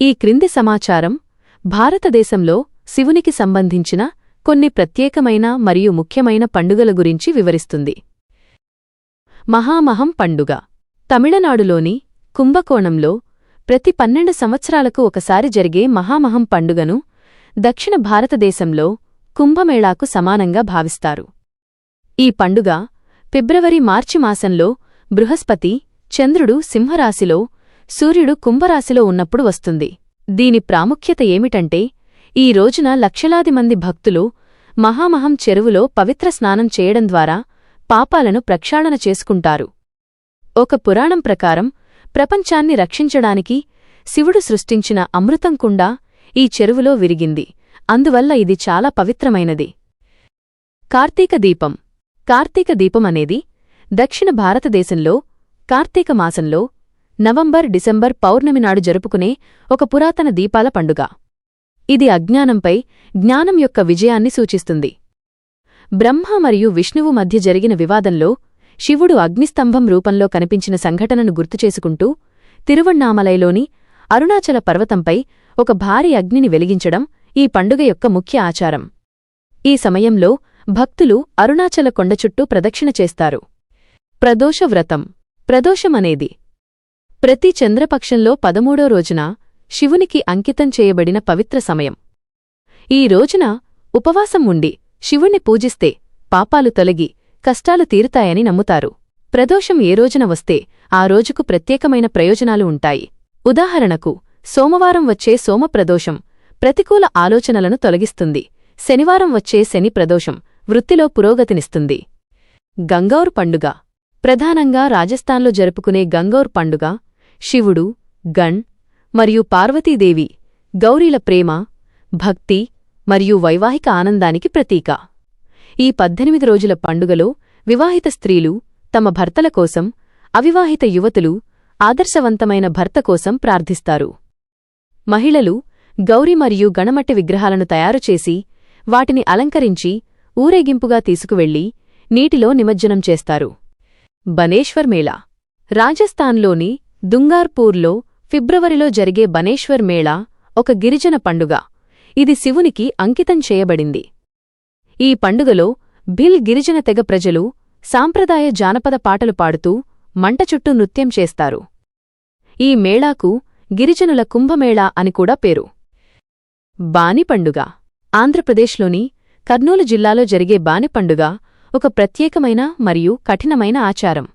ఈ క్రింది సమాచారం భారతదేశంలో శివునికి సంబంధించిన కొన్ని ప్రత్యేకమైన మరియు ముఖ్యమైన పండుగల గురించి వివరిస్తుంది. మహామహం పండుగ. తమిళనాడులోని కుంభకోణంలో ప్రతి పన్నెండు సంవత్సరాలకు ఒకసారి జరిగే మహామహం పండుగను దక్షిణ భారతదేశంలో కుంభమేళాకు సమానంగా భావిస్తారు. ఈ పండుగ ఫిబ్రవరి మార్చి మాసంలో బృహస్పతి చంద్రుడు సింహరాశిలో సూర్యుడు కుంభరాశిలో ఉన్నప్పుడు వస్తుంది. దీని ప్రాముఖ్యత ఏమిటంటే ఈ రోజున లక్షలాది మంది భక్తులు మహామహం చెరువులో పవిత్ర స్నానం చేయడం ద్వారా పాపాలను ప్రక్షాళన చేసుకుంటారు. ఒక పురాణం ప్రకారం ప్రపంచాన్ని రక్షించడానికి శివుడు సృష్టించిన అమృతం కుండా ఈ చెరువులో విరిగింది. అందువల్ల ఇది చాలా పవిత్రమైనది. కార్తీక దీపం. కార్తీక దీపం అనేది దక్షిణ భారతదేశంలో కార్తీక మాసంలో నవంబర్ డిసెంబర్ పౌర్ణమి నాడు జరుపుకునే ఒక పురాతన దీపాల పండుగ. ఇది అజ్ఞానంపై జ్ఞానం యొక్క విజయాన్ని సూచిస్తుంది. బ్రహ్మ మరియు విష్ణువు మధ్య జరిగిన వివాదంలో శివుడు అగ్నిస్తంభం రూపంలో కనిపించిన సంఘటనను గుర్తుచేసుకుంటూ తిరువణ్ణామలైలోని అరుణాచల పర్వతంపై ఒక భారీ అగ్నిని వెలిగించడం ఈ పండుగ యొక్క ముఖ్య ఆచారం. ఈ సమయంలో భక్తులు అరుణాచల కొండ చుట్టూ ప్రదక్షిణ చేస్తారు. ప్రదోష వ్రతం ప్రదోషమనేది ప్రతి చంద్రపక్షంలో పదమూడో రోజున శివునికి అంకితం చేయబడిన పవిత్ర సమయం. ఈ రోజున ఉపవాసం ఉండి శివుణ్ణి పూజిస్తే పాపాలు తొలగి కష్టాలు తీరుతాయని నమ్ముతారు. ప్రదోషం ఏ రోజున వస్తే ఆ రోజుకు ప్రత్యేకమైన ప్రయోజనాలు ఉంటాయి. ఉదాహరణకు సోమవారం వచ్చే సోమప్రదోషం ప్రతికూల ఆలోచనలను తొలగిస్తుంది. శనివారం వచ్చే శని ప్రదోషం వృత్తిలో పురోగతినిస్తుంది. గంగౌర్ పండుగ. ప్రధానంగా రాజస్థాన్లో జరుపుకునే గంగౌర్ పండుగ శివుడు గణ్ మరియు పార్వతీదేవి గౌరీల ప్రేమ భక్తి మరియు వైవాహిక ఆనందానికి ప్రతీక. ఈ పద్దెనిమిది రోజుల పండుగలో వివాహిత స్త్రీలు తమ భర్తల కోసం అవివాహిత యువతులు ఆదర్శవంతమైన భర్త కోసం ప్రార్థిస్తారు. మహిళలు గౌరి మరియు గణమట్టి విగ్రహాలను తయారుచేసి వాటిని అలంకరించి ఊరేగింపుగా తీసుకువెళ్ళి నీటిలో నిమజ్జనం చేస్తారు. బనేశ్వర్ మేళా రాజస్థాన్లోని దుంగార్పూర్లో ఫిబ్రవరిలో జరిగే బనేశ్వర్ మేళా ఒక గిరిజన పండుగ. ఇది శివునికి అంకితం చేయబడింది. ఈ పండుగలో భిల్ గిరిజన తెగ ప్రజలు సాంప్రదాయ జానపద పాటలు పాడుతూ మంట చుట్టూ నృత్యం చేస్తారు. ఈ మేళాకు గిరిజనుల కుంభమేళా అని కూడా పేరు. బాని పండుగ. ఆంధ్రప్రదేశ్లోని కర్నూలు జిల్లాలో జరిగే బాని పండుగ ఒక ప్రత్యేకమైన మరియు కఠినమైన ఆచారం.